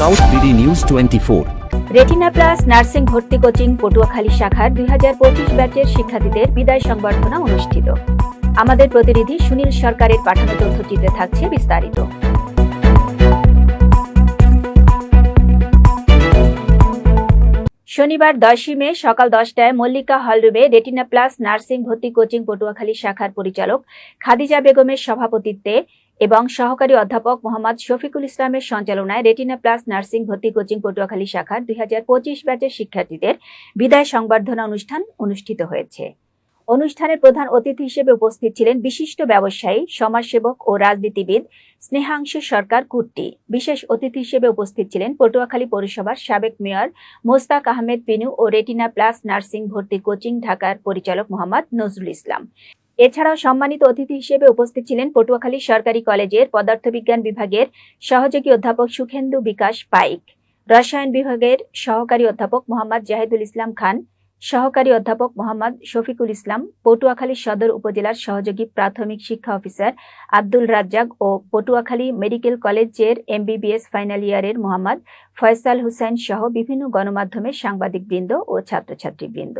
South BD news twenty four Retina plus nursing ভর্তি coaching Patuakhali শাখার দুই হাজার পঁচিশ ব্যাচের শিক্ষার্থীদের বিদায় সংবর্ধনা অনুষ্ঠিত। আমাদের প্রতিনিধি সুনীল সরকারের পাঠানো তথ্যটিতে থাকছে বিস্তারিত। শনিবার দশই মে সকাল দশটায় মল্লিকা হলরুমে রেটিনা প্লাস নার্সিং ভর্তি কোচিং পটুয়াখালী শাখার পরিচালক খাদিজা বেগমের সভাপতিত্বে এবং সহকারী অধ্যাপক মোহাম্মদ শফিকুল ইসলামের সঞ্চালনায় রেটিনা প্লাস নার্সিং ভর্তি কোচিং পটুয়াখালী শাখার দুই হাজার পঁচিশ ব্যাচের শিক্ষার্থীদের বিদায় সংবর্ধনা অনুষ্ঠান অনুষ্ঠিত হয়েছে। অনুষ্ঠানের প্রধান অতিথি হিসেবে উপস্থিত ছিলেন বিশিষ্ট ব্যবসায়ী, সমাজসেবক ও রাজনীতিবিদ স্নেহাংশু সরকার কুট্টি। বিশেষ অতিথি হিসেবে উপস্থিত ছিলেন পটুয়াখালী পৌরসভার সাবেক মেয়র মোস্তাক আহমেদ পিনু ও রেটিনা প্লাস নার্সিং ভর্তি কোচিং ঢাকার পরিচালক মোহাম্মদ নজরুল ইসলাম। এছাড়াও সম্মানিত অতিথি হিসেবে উপস্থিত ছিলেন পটুয়াখালী সরকারি কলেজের পদার্থবিজ্ঞান বিভাগের সহযোগী অধ্যাপক সুখেন্দু বিকাশ পাইক, রসায়ন বিভাগের সহকারী অধ্যাপক মোহাম্মদ জাহিদুল ইসলাম খান সহকারী অধ্যাপক মোহাম্মদ শফিকুল ইসলাম, পটুয়াখালী সদর উপজেলার সহযোগী প্রাথমিক শিক্ষা অফিসার আব্দুল রাজ্জাক ও পটুয়াখালী মেডিকেল কলেজের এমবিবিএস ফাইনাল ইয়ারের মোহাম্মদ ফয়সাল হুসাইন সহ বিভিন্ন গণমাধ্যমের সাংবাদিকবৃন্দ ও ছাত্রছাত্রীবৃন্দ।